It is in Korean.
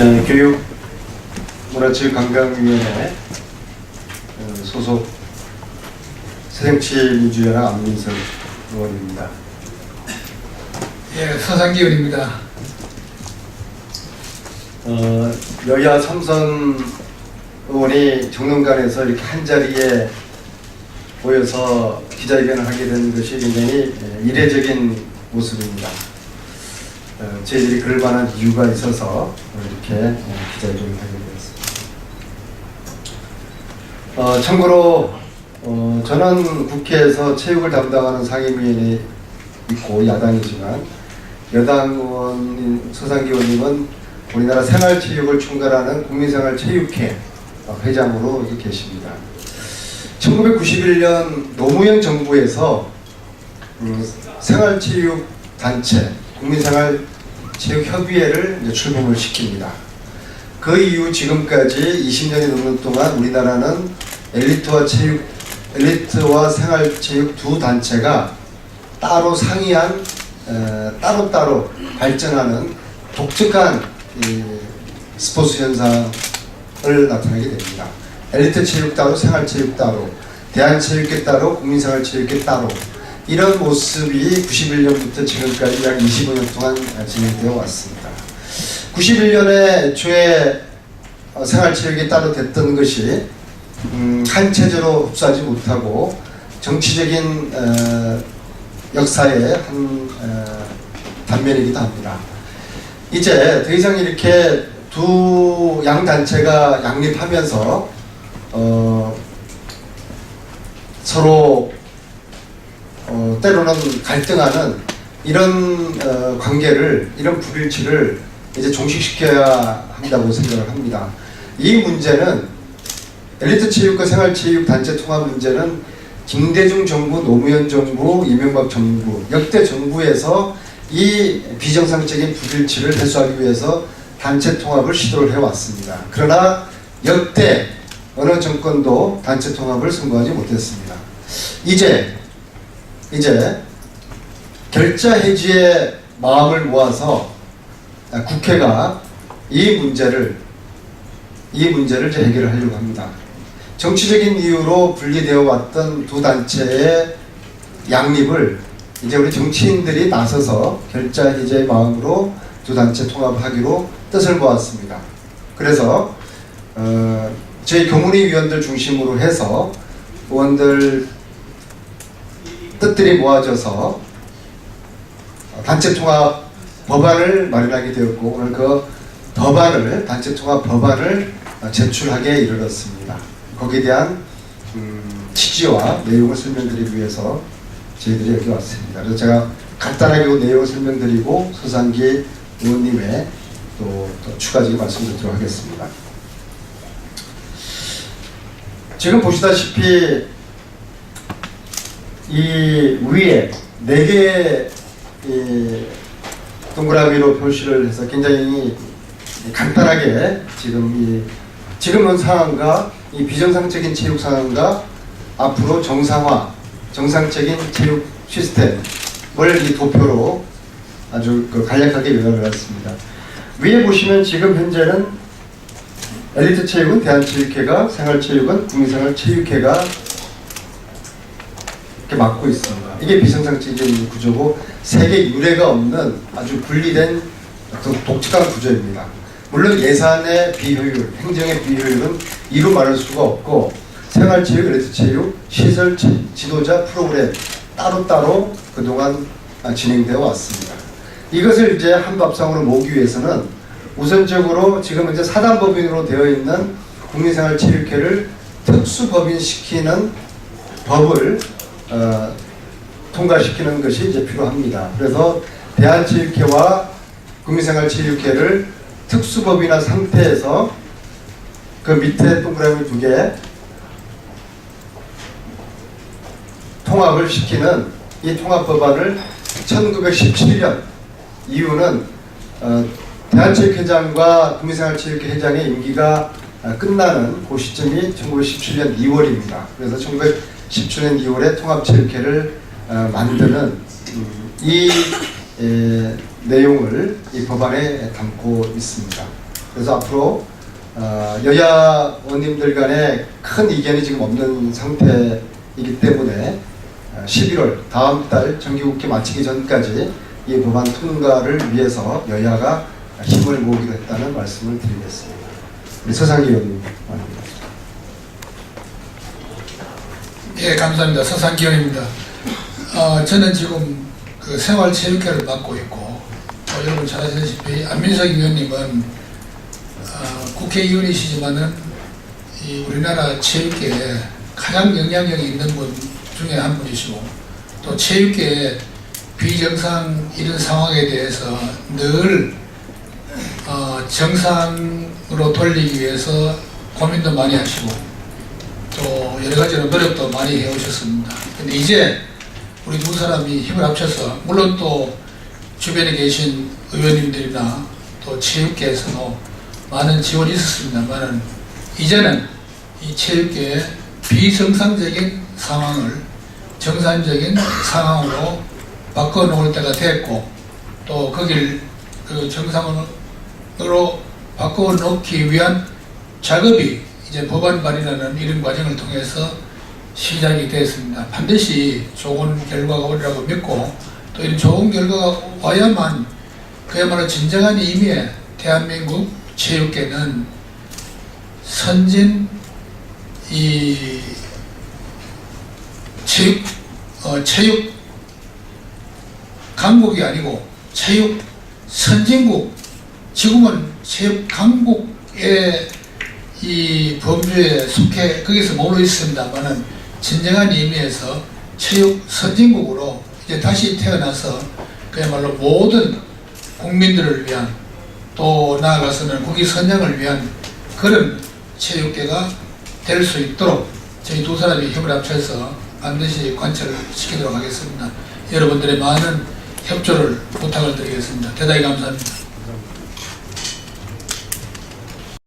어, 교육 문화체육관광위원회 어, 소속 새정치민주연합 안민석 의원입니다. 예, 서상기 의원입니다. 어, 여야 삼선 의원이 정론관에서 이렇게 한 자리에 모여서 기자회견을 하게 된 것이 굉장히 예, 이례적인 모습입니다. 어, 저희들이 그럴 만한 이유가 있어서 이렇게 예, 기자회견을 하게 되었습니다. 어, 참고로 어, 저는 국회에서 체육을 담당하는 상임위원회 있고 야당이지만 여당 의원인 서상기 의원님은 우리나라 생활체육을 총괄하는 국민생활체육회 회장으로 계십니다. 1991년 노무현 정부에서 음, 생활체육 단체 국민생활체육협의회를 출범을 시킵니다. 그 이후 지금까지 20년이 넘는 동안 우리나라는 엘리트와 체육 엘리트와 생활체육 두 단체가 따로 상이한 에, 따로 따로 발전하는 독특한 이, 스포츠 현상을 나타내게 됩니다. 엘리트 체육 따로, 생활 체육 따로, 대한체육회 따로, 국민생활체육회 따로 이런 모습이 91년부터 지금까지 약 25년 동안 진행되어 왔습니다. 91년에 애초에 어, 생활체육이 따로 됐던 것이 음, 한 체제로 흡수하지 못하고 정치적인 어, 역사의 한 어, 단면이기도 합니다. 이제 더 이상 이렇게 두 양 단체가 양립하면서 어, 서로 어, 때로는 갈등하는 이런 어, 관계를 이런 불일치를 이제 종식시켜야 한다고 생각을 합니다. 이 문제는 엘리트 체육과 생활 체육 단체 통합 문제는 김대중 정부, 노무현 정부, 이명박 정부 역대 정부에서 이 비정상적인 불일치를 해소하기 위해서 단체 통합을 시도를 해왔습니다. 그러나 역대 어느 정권도 단체 통합을 성공하지 못했습니다. 이제 이제 결자 해지의 마음을 모아서 국회가 이 문제를 이 문제를 해결을 하려고 합니다. 정치적인 이유로 분리되어 왔던 두 단체의 양립을 이제 우리 정치인들이 나서서 결자 해제의 마음으로 두 단체 통합하기로 뜻을 모았습니다. 그래서 어, 저희 교문위 위원들 중심으로 해서 의원들 뜻들이 모아져서 단체 통합 법안을 마련하게 되었고 오늘 그 법안을 단체 통합 법안을 제출하게 이르렀습니다. 거기에 대한 음, 취지와 내용을 설명드리기 위해서 저희들이 여기 왔습니다. 그래서 제가 간단하게 그 내용을 설명드리고 소상기 의원님의 또, 또 추가적인 말씀드리도록 하겠습니다. 지금 보시다시피 이 위에 네 개의 이 동그라미로 표시를 해서 굉장히 간단하게 지금 이 지금의 상황과 이 비정상적인 체육 상황과 앞으로 정상화, 정상적인 체육 시스템을 이 도표로 아주 그 간략하게 요약을 했습니다. 위에 보시면 지금 현재는 엘리트 체육은 대한체육회가, 생활체육은 국민생활체육회가 이렇게 맡고 있습니다. 이게 비정상적인 구조고 세계 유례가 없는 아주 분리된 독특한 구조입니다. 물론 예산의 비효율, 행정의 비효율은 이루 말할 수가 없고 생활체육, 엘리트체육, 시설, 지- 지도자, 프로그램 따로따로 그동안 아, 진행되어 왔습니다. 이것을 이제 한 밥상으로 모으기 위해서는 우선적으로 지금 현재 사단법인으로 되어 있는 국민생활체육회를 특수법인시키는 법을 어, 통과시키는 것이 이제 필요합니다. 그래서 대한체육회와 국민생활체육회를 특수법인화 상태에서 그 밑에 동그라미 두 개 통합을 시키는 이 통합 법안을 1917년 이유는 어, 대한체육회장과 국민생활체육회 회장의 임기가 아, 끝나는 그 시점이 1917년 2월입니다. 그래서 1917년 2월에 통합체육회를 어, 만드는 음, 이 에, 내용을 이 법안에 담고 있습니다. 그래서 앞으로 어, 여야 의원님들 간에 큰 이견이 지금 없는 상태이기 때문에 어, 11월 다음 달 정기국회 마치기 전까지 이 법안 통과를 위해서 여야가 힘을 모으기로 했다는 말씀을 드리겠습니다. 우리 서상기 의원님. 예, 감사합니다. 서상기현입니다. 어, 저는 지금 그 생활체육회를 맡고 있고, 또 여러분 잘 아시다시피 안민석 의원님은 어, 국회의원이시지만은 이 우리나라 체육계에 가장 영향력이 있는 분 중에 한 분이시고, 또 체육계의 비정상 이런 상황에 대해서 늘 어, 정상으로 돌리기 위해서 고민도 많이 하시고, 또 여러 가지로 노력도 많이 해오셨습니다. 근데 이제 우리 두 사람이 힘을 합쳐서 물론 또 주변에 계신 의원님들이나 또 체육계에서도 많은 지원이 있었습니다만은 이제는 이 체육계의 비정상적인 상황을 정상적인 상황으로 바꿔놓을 때가 됐고 또 거길 그 정상으로 바꿔놓기 위한 작업이 이제 법안 발의라는 이런 과정을 통해서 시작이 되었습니다. 반드시 좋은 결과가 오리라고 믿고 또 이런 좋은 결과가 와야만 그야말로 진정한 의미의 대한민국 체육계는 선진 이 체육 어, 체육 강국이 아니고 체육 선진국 지금은 체육 강국의 이 범주에 속해 거기서 머물러 있습니다만은 진정한 의미에서 체육 선진국으로 이제 다시 태어나서 그야말로 모든 국민들을 위한 또 나아가서는 국위 선양을 위한 그런 체육계가 될 수 있도록 저희 두 사람이 힘을 합쳐서 반드시 관철을 시키도록 하겠습니다. 여러분들의 많은 협조를 부탁을 드리겠습니다. 대단히 감사합니다.